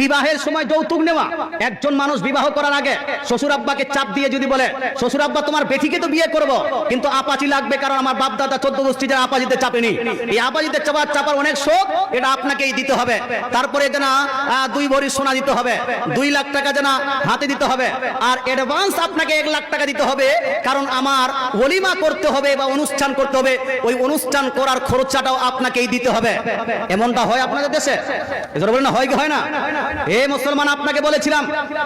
বিবাহের সময় যৌতুক নেওয়া। একজন মানুষ বিবাহ করার আগে শ্বশুর আব্বাকে চাপ দিয়ে যদি বলে শ্বশুর আব্বা তোমার বেটিকে তো বিয়ে করব, কিন্তু আপাচি লাগবে কারণ আমার বাপ দাদা চোদ্দ গোষ্ঠী যারা আপাজিতে চাপেনি। এই আপাজিতে চাপার চাপার অনেক শোক, এটা আপনাকেই দিতে হবে। তারপরে যেন দুই ভরি সোনা দিতে হবে, দুই লাখ টাকা যেন হাতে দিতে হবে। আর অ্যাডভান্স আপনাকে এক লাখ টাকা দিতে হবে, কারণ আমার ওলিমা করতে হবে বা অনুষ্ঠান করতে হবে, ওই অনুষ্ঠান করার খরচাটাও আপনাকেই দিতে হবে। এমনটা হয় আপনাদের দেশে? হয় কি হয় না? এ মুসলমান, আপনাকে বলেছিলাম,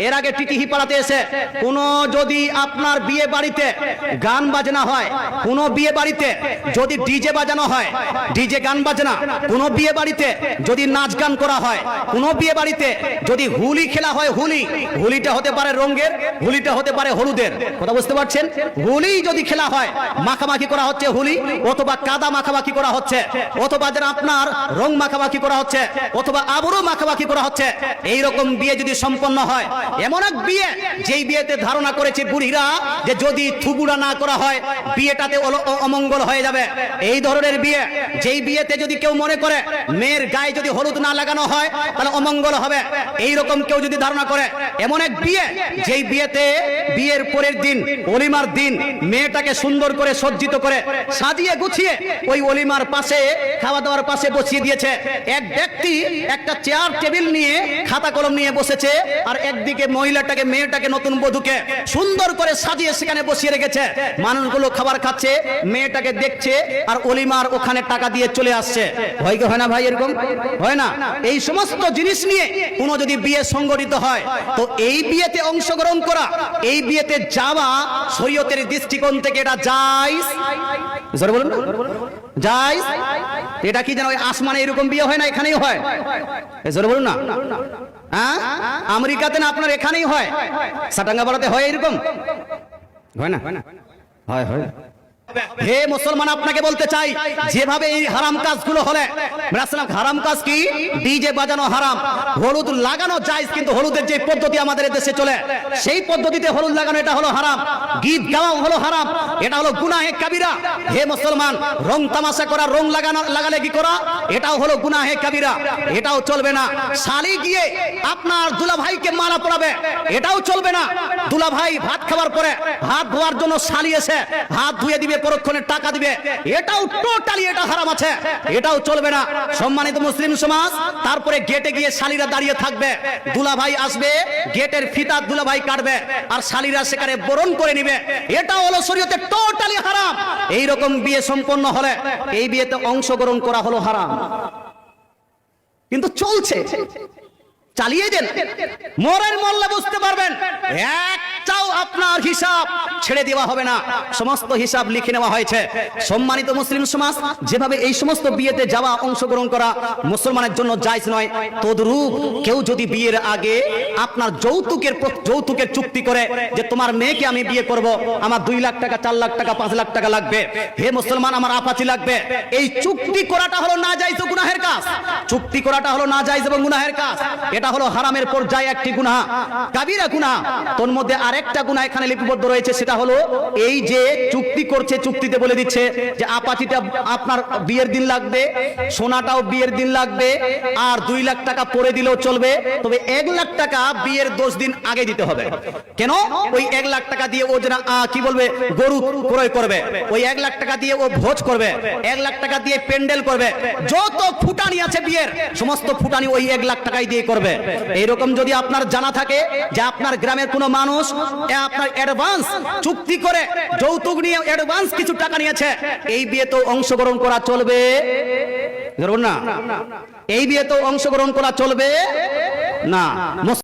এর আগে টিটিহি পাড়াতে এসে, কোন যদি আপনার বিয়ে বাড়িতে গান বাজনা হয়, কোন বিয়ে বাড়িতে যদি ডিজে বাজানো হয়, ডিজে গান বাজনা, কোন বিয়ে বাড়িতে যদি নাচ গান করা হয়, কোন বিয়ে বাড়িতে যদি হুলি খেলা হয়, হুলি, হুলিটা হতে পারে রঙের, হুলিটা হতে পারে হলুদের, কথা বুঝতে পারছেন? হুলি যদি খেলা হয়, মাখামাখি করা হচ্ছে হুলি, অথবা কাদা মাখামাখি করা হচ্ছে, অথবা যেন আপনার রং মাখামাখি করা হচ্ছে, অথবা আবরও মাখামাখি করা হচ্ছে এই রকম বিয়ে যদি সম্পন্ন হয়, এমন এক বিয়ে, যেই বিয়েতে ধারণা করেছে বুড়িরা যে যদি থুবুড়া না করা হয়, বিয়েটাতে অমঙ্গল হয়ে যাবে। এই ধরনের বিয়ে, যেই বিয়েতে যদি কেউ মনে করে মেয়ের গায়ে যদি হলুদ না লাগানো হয়, তাহলে অমঙ্গল হবে। এই রকম কেউ যদি ধারণা করে, এমন এক বিয়ে, যেই বিয়েতে বিয়ের পরের দিন অলিমার দিন মেয়েটাকে সুন্দর করে সজ্জিত করে সাজিয়ে গুছিয়ে ওই অলিমার পাশে, খাওয়া দাওয়ার পাশে বসিয়ে দিয়েছে। এক ব্যক্তি একটা চেয়ার টেবিল নিয়ে খাতা কলম নিয়ে বসেছে আর একদিকে মহিলাটাকে, মেয়েটাকে, নতুন বধুকে সুন্দর করে সাজিয়ে সেখানে বসিয়ে রেখেছে। মানুষগুলো খাবার খাচ্ছে, মেয়েটাকে দেখছে আর অলিমার ওখানে টাকা দিয়ে চলে আসছে। হয় কি হয় না ভাই এরকম? হয় না। এই সমস্ত জিনিস নিয়ে কোনো যদি বিয়ে সংগঠিত হয়, তো এই বিয়েতে অংশগ্রহণ করা, এই বিয়েতে যাওয়া শরীয়তের দৃষ্টিকোণ থেকে এটা জায়জ। জোরে বলুন যাই এটা কি যেন ওই আসমানে এরকম বিয়ে হয় না, এখানেই হয়? জোরে বলুন না। হ্যাঁ? আমেরিকাতে না আপনার এখানেই হয়? সাটাঙ্গাপাড়াতে হয় এরকম? হয় না? হয় হয়। হে মুসলমান, আপনাকে বলতে চাই, যেভাবে এই হারাম কাজগুলো হলে হারাম কাজ কি? ডিজে বাজানো হারাম, হলুদ লাগানো জায়েজ, কিন্তু হলুদের যে পদ্ধতি আমাদের দেশে চলে, সেই পদ্ধতিতে হলুদ লাগানো, এটা হলো হারাম। গীত গাওয়া হলো হারাম, এটা হলো গুনাহে কাবিরা। হে মুসলমান, রং তামাশা করা, রং লাগানো, লাগালে কি করা? এটাও হলো গুনাহে কাবিরা, এটাও চলবে না। শালি গিয়ে আপনার দুলা ভাইকে মালা পড়াবে এটাও চলবে না। দুলা ভাই ভাত খাওয়ার পরে হাত ধোয়ার জন্য শালি এসে হাত ধুয়ে দিবে পরক্ষণে টাকা দিবে। এটাও টোটালি এটা হারাম আছে। এটাও চলবে না। সম্মানিত মুসলিম সমাজ, তারপরে গেটে গিয়ে শালিরা দাঁড়িয়ে থাকবে। দুলা ভাই আসবে গেটের ফিতা দুলা ভাই কাটবে, আর শালিরা সেখানে বরণ করে নিবে। হলো শরীয়তে টোটালি হারাম। এই রকম বিয়ে সম্পন্ন হলে এই বিয়েতে অংশগ্রহণ করা হলো হারাম। কিন্তু চলছে। চালিয়ে দেন। মরের মল্লা বুঝতে পারবেন, একটাও হিসাব ছেড়ে দেওয়া হবে না। সমস্ত হিসাব লিখে নেওয়া হয়েছে। সম্মানিত মুসলিম সমাজ, যেভাবে এই সমস্ত বিয়েতে যাওয়া, অংশগ্রহণ করা মুসলমানের জন্য জায়জ নয়, তদ্রূপ কেউ যদি বিয়ের আগে আপনার যৌতুকের যৌতুকের চুক্তি করে যে তোমার মেয়েকে আমি বিয়ে করব, আমার দুই লাখ টাকা, চার লাখ টাকা, পাঁচ লাখ টাকা লাগবে। হে মুসলমান, আমার আপাচি লাগবে। এই চুক্তি করাটা হলো না যাইজ গুনাহের কাজ। চুক্তি করাটা হলো না যাইজ এবং গুনাহের কাজ। এটা হলো হারামের পর্যায়ে একটি গুনাহ, কাবিরা গুনাহ। তোর মধ্যে আরেকটা গুনাহ এখানে লিপিবদ্ধ রয়েছে, সেটা হলো এই যে চুক্তি করছে, চুক্তিতে বলে দিচ্ছে যে আপাচিটা আপনার বিয়ের দিন লাগবে, সোনাটাও বিয়ের দিন লাগবে, আর দুই লাখ টাকা পরে দিলেও চলবে, তবে এক লাখ টাকা বিয়ের দশ দিন আগে দিতে হবে। কেন? ওই এক লাখ টাকা দিয়ে ও যেন কি বলবে, গরু ক্রয় করবে, ওই এক লাখ টাকা দিয়ে ও ভোজ করবে, এক লাখ টাকা দিয়ে প্যান্ডেল করবে, যত ফুটানি আছে বিয়ের, সমস্ত ফুটানি ওই এক লাখ টাকাই দিয়ে করবে। এইরকম যদি আপনার জানা থাকে যে আপনার গ্রামের কোনো মানুষ আপনার অ্যাডভান্স চুক্তি করে যৌতুক নিয়ে অ্যাডভান্স কিছু টাকা নিয়েছে। এই বিয়ে তো অংশগ্রহণ করা চলবে। না। এই বিয়ে তো অংশগ্রহণ করা চলবে? না।